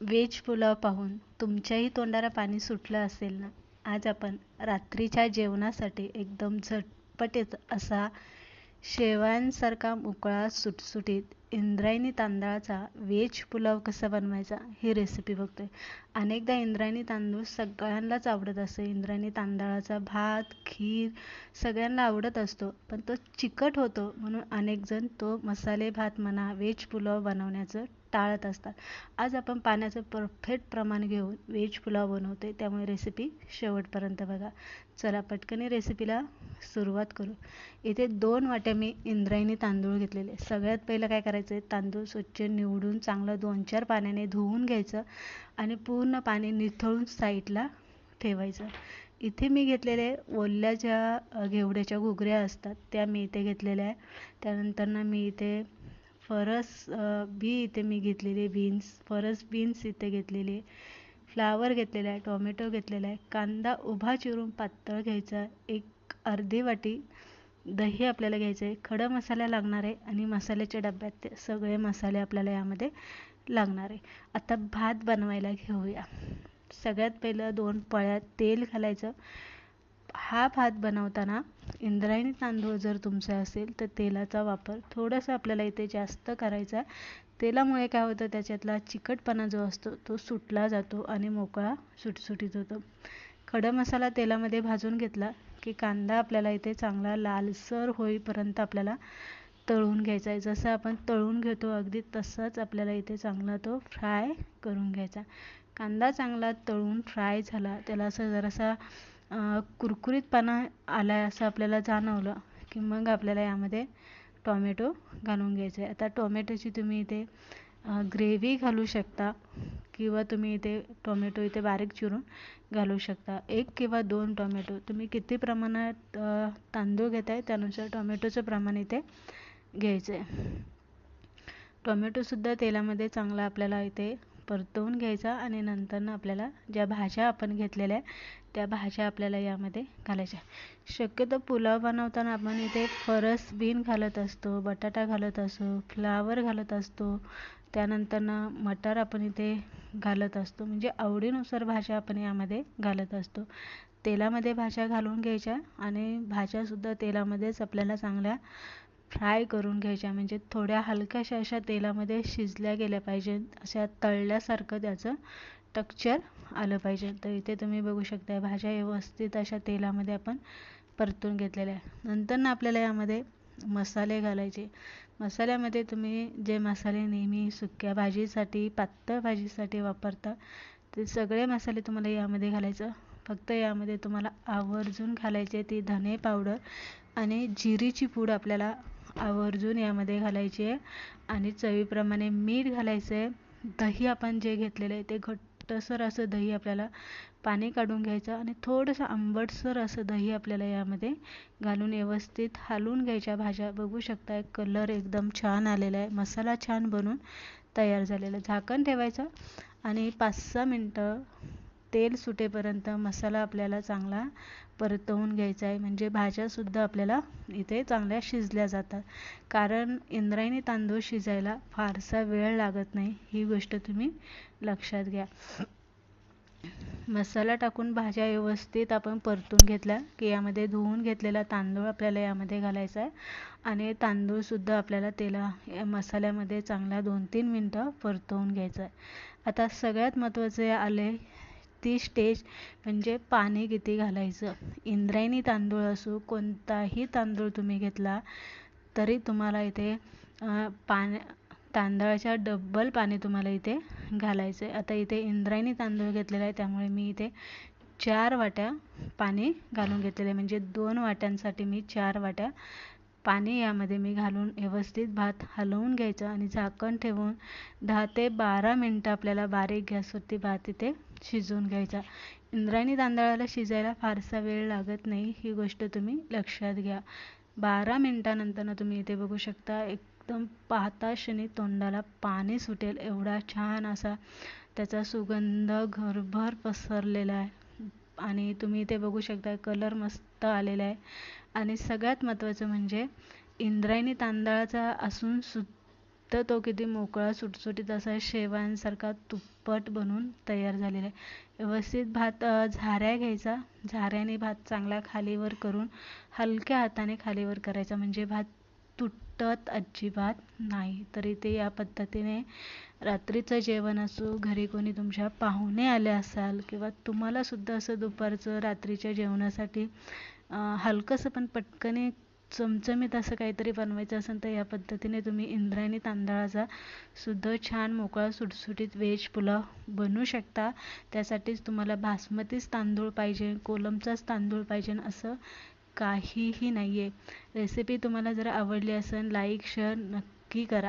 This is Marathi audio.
व्हेज पुलाव पाहून तुमच्याही तोंडाला पाणी सुटलं असेल ना? आज आपण रात्रीच्या जेवणासाठी एकदम झटपटीत असा शेवयांसारखा मोकळा सुटसुटीत इंद्रायणी तांदळाचा व्हेज पुलाव कसा बनवायचा ही रेसिपी बघतोय. अनेकदा इंद्रायणी तांदूळ सगळ्यांनाच आवडत असतो. इंद्रायणी तांदळाचा भात खीर सगळ्यांना आवडत असतो पण तो चिकट होतो म्हणून अनेकजण तो मसाले भात म्हणा व्हेज पुलाव बनवण्याचं टाळत असतात. आज आपण पाण्याचं परफेक्ट प्रमाण घेऊन व्हेज पुलाव बनवतो आहे त्यामुळे रेसिपी शेवटपर्यंत बघा. चला पटकन रेसिपीला सुरुवात करू. इथे दोन वाट्या मी इंद्रायणी तांदूळ घेतलेले. सगळ्यात पहिलं काय करायचं आहे तांदूळ स्वच्छ निवडून चांगलं दोन चार पाण्याने धुवून घ्यायचं आणि पूर्ण पाणी निथळून साईडला ठेवायचं. इथे मी घेतलेले ओल्या ज्या घेवड्याच्या घुगऱ्या असतात त्या मी इथे घेतलेल्या आहे. त्यानंतर ना मी इथे फरस बी इथे मी घेतलेली बीन्स फरस बीन्स इथे घेतलेले. फ्लावर घेतलेला आहे टोमॅटो घेतलेला आहे. कांदा उभा चिरून पातळ घ्यायचा एक अर्धी वाटी दही आपल्याला घ्यायचं आहे. खडा मसाला लागणार आहे आणि मसाल्याच्या डब्यात ते सगळे मसाले आपल्याला यामध्ये लागणार आहे. आता भात बनवायला घेऊया. सगळ्यात पहिलं दोन पळ्यात तेल घालायचं. हा भात बनवताना इंद्रायणी तांदूळ जर तुमचा असेल तर तेलाचा वापर थोडासा आपल्याला इथे जास्त करायचा तेलामुळे काय होतं त्याच्यातला चिकटपणा जो असतो तो सुटला जातो आणि मोकळा सुटसुटीत होतो. खडा मसाला तेलामध्ये भाजून घेतला की कांदा आपल्याला इथे चांगला लालसर होईपर्यंत आपल्याला तळून घ्यायचा आहे. जसं आपण तळून घेतो अगदी तसंच आपल्याला इथे चांगला तो फ्राय करून घ्यायचा कांदा चांगला तळून फ्राय झाला त्याला असं जरासा कुरकुरीतपणा आला आहे असं आपल्याला जाणवलं की मग आपल्याला यामध्ये टॉमॅटो घालून घ्यायचं आहे आता टोमॅटोची तुम्ही इथे ग्रेव्ही घालू शकता किंवा तुम्ही इथे टोमॅटो इथे बारीक चिरून घालू शकता. एक किंवा दोन टोमॅटो. तुम्ही किती प्रमाणात तांदूळ घेत आहे त्यानुसार टोमॅटोचं प्रमाण इथे घ्यायचं आहे टोमॅटोसुद्धा तेलामध्ये चांगला आपल्याला इथे परतवून घ्यायचा आणि नंतर आपल्याला ज्या भाज्या आपण घेतलेल्या त्या भाज्या आपल्याला यामध्ये घालायच्या. शक्यतो पुलाव बनवताना आपण इथे फरस बीन घालत असतो बटाटा घालत असतो फ्लावर घालत असतो. त्यानंतर मटार आपण इथे घालत असतो. म्हणजे आवडीनुसार भाज्या आपण यामध्ये घालत असतो. तेलामध्ये भाज्या घालून घ्यायच्या आणि भाज्यासुद्धा तेलामध्येच आपल्याला चांगल्या फ्राय करून घ्यायच्या म्हणजे थोड्या हलक्याशा अशा तेलामध्ये शिजल्या गेल्या पाहिजे अशा तळल्यासारखं त्याचं टक्चर आलं पाहिजे. तर इथे तुम्ही बघू शकता भाज्या व्यवस्थित अशा तेलामध्ये आपण परतून घेतलेल्या आहे नंतर ना आपल्याला यामध्ये मसाले घालायचे. मसाल्यामध्ये तुम्ही जे मसाले नेहमी सुक्या भाजीसाठी पातळ भाजीसाठी वापरता ते सगळे मसाले तुम्हाला यामध्ये घालायचं. फक्त यामध्ये तुम्हाला आवर्जून घालायचे ती धने पावडर आणि जिरीची पूड आपल्याला आवर्जून यामध्ये घालायची आहे आणि चवीप्रमाणे मीठ घालायचं. आहे दही आपण जे घेतलेलं आहे ते घट्टसर असं दही आपल्याला पाणी काढून घ्यायचं आणि थोडंसं आंबटसर असं दही आपल्याला यामध्ये घालून व्यवस्थित हालून घ्यायच्या भाज्या. बघू शकता कलर एकदम छान आलेला आहे. मसाला छान बनून तयार झालेला झाकण ठेवायचं आणि पाच सहा मिनटं तेल सुटेपर्यंत मसाला आपल्याला चांगला परतवून घ्यायचा आहे. म्हणजे भाज्यासुद्धा आपल्याला इथे चांगल्या शिजल्या जातात. कारण इंद्रायणी तांदूळ शिजायला फारसा वेळ लागत नाही. ही गोष्ट तुम्ही लक्षात घ्या. मसाला टाकून भाज्या व्यवस्थित आपण परतून घेतल्या की यामध्ये धुवून घेतलेला तांदूळ आपल्याला यामध्ये घालायचा आहे. आणि तांदूळसुद्धा आपल्याला तेला या मसाल्यामध्ये चांगला दोन तीन मिनटं परतवून घ्यायचं आहे. आता सगळ्यात महत्त्वाचे आले ती स्टेज म्हणजे पाणी किती घालायचं? इंद्रायणी तांदूळ असो कोणताही तांदूळ तुम्ही घेतला तरी तुम्हाला इथे पाण्या तांदळाच्या डबल पाणी तुम्हाला इथे घालायचं आहे आता इथे इंद्रायणी तांदूळ घेतलेला आहे त्यामुळे मी इथे चार वाट्या पाणी घालून घेतलेले आहे. म्हणजे दोन वाट्यांसाठी मी चार वाट्या पाणी यामध्ये मी घालून व्यवस्थित भात हलवून घ्यायचं आणि झाकण ठेवून दहा ते बारा मिनटं आपल्याला बारीक गॅसवरती भात इथे शिजवून घ्यायचा. इंद्रायणी तांदळाला शिजायला फारसा वेळ लागत नाही ही गोष्ट तुम्ही लक्षात घ्या. बारा मिनटानंतर तुम्ही इथे बघू शकता एकदम पाहता क्षणी तोंडाला पाणी सुटेल. एवढा छान असा त्याचा सुगंध घरभर पसरलेला आहे. आणि तुम्ही इथे बघू शकता कलर मस्त आलेला आहे. आणि सगळ्यात महत्त्वाचं म्हणजे इंद्रायणी तांदळाचा असून सुद्धा तो किती मोकळा सुटसुटीत असा शेवांसारखा तुप्पट बनून तयार झालेला आहे. व्यवस्थित भात झाऱ्या घ्यायचा. झाऱ्याने भात चांगला खालीवर करून हलक्या हाताने खालीवर करायचा. म्हणजे भात तुटत अजिबात नाही. तरी ते या पद्धतीने रात्रीचं जेवण असो घरी कोणी तुमच्या पाहुणे आले असाल किंवा तुम्हालासुद्धा असं दुपारचं रात्रीच्या जेवणासाठी हलकंसं पण पटकन चमचमीत असं काहीतरी बनवायचं असेल तर या पद्धतीने तुम्ही इंद्रायणी तांदळाचा सुद्धा छान मोकळा सुटसुटीत व्हेज पुलाव बनवू शकता. त्यासाठीच तुम्हाला बासमतीच तांदूळ पाहिजे कोलमचाच तांदूळ पाहिजे असं काहीही नाही आहे रेसिपी तुम्हाला जर आवडली असेल लाईक शेअर नक्की करा.